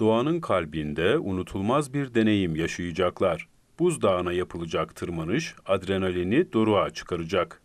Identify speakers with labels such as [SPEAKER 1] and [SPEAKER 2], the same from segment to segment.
[SPEAKER 1] Doğanın kalbinde unutulmaz bir deneyim yaşayacaklar. Buzdağına yapılacak tırmanış adrenalini doruğa çıkaracak.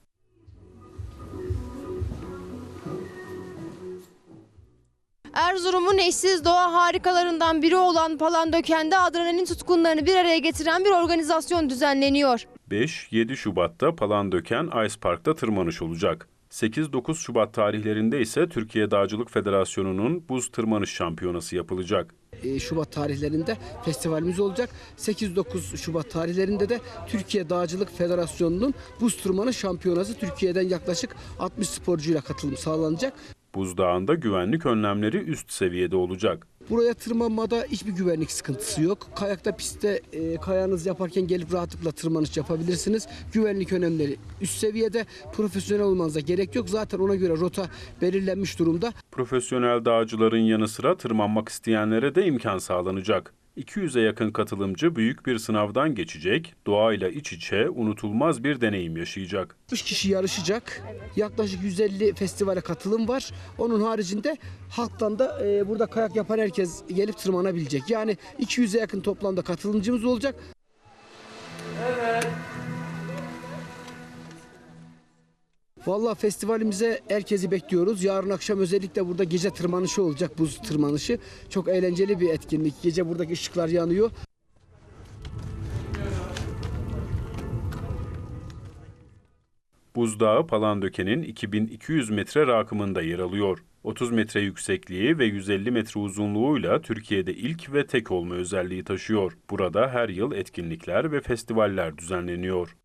[SPEAKER 2] Erzurum'un eşsiz doğa harikalarından biri olan Palandöken'de adrenalin tutkunlarını bir araya getiren bir organizasyon düzenleniyor.
[SPEAKER 1] 5-7 Şubat'ta Palandöken Ice Park'ta tırmanış olacak. 8-9 Şubat tarihlerinde ise Türkiye Dağcılık Federasyonu'nun buz tırmanış şampiyonası yapılacak.
[SPEAKER 3] E, Şubat tarihlerinde festivalimiz olacak. 8-9 Şubat tarihlerinde de Türkiye Dağcılık Federasyonu'nun buz tırmanış şampiyonası Türkiye'den yaklaşık 60 sporcuyla katılım sağlanacak.
[SPEAKER 1] Buzdağında güvenlik önlemleri üst seviyede olacak.
[SPEAKER 3] Buraya tırmanmada hiçbir güvenlik sıkıntısı yok. Kayakta pistte e, kayağınız yaparken gelip rahatlıkla tırmanış yapabilirsiniz. Güvenlik önlemleri üst seviyede. Profesyonel olmanıza gerek yok. Zaten ona göre rota belirlenmiş durumda.
[SPEAKER 1] Profesyonel dağcıların yanı sıra tırmanmak isteyenlere de imkan sağlanacak. 200'e yakın katılımcı büyük bir sınavdan geçecek, doğayla iç içe unutulmaz bir deneyim yaşayacak.
[SPEAKER 3] 60 kişi yarışacak. Yaklaşık 150 festivale katılım var. Onun haricinde halktan da e, burada kayak yapan herkes gelip tırmanabilecek. Yani 200'e yakın toplamda katılımcımız olacak. Vallahi festivalimize herkesi bekliyoruz. Yarın akşam özellikle burada gece tırmanışı olacak, buz tırmanışı. Çok eğlenceli bir etkinlik. Gece buradaki ışıklar yanıyor.
[SPEAKER 1] Buzdağı Palandöken'in 2200 metre rakımında yer alıyor. 30 metre yüksekliği ve 150 metre uzunluğuyla Türkiye'de ilk ve tek olma özelliği taşıyor. Burada her yıl etkinlikler ve festivaller düzenleniyor.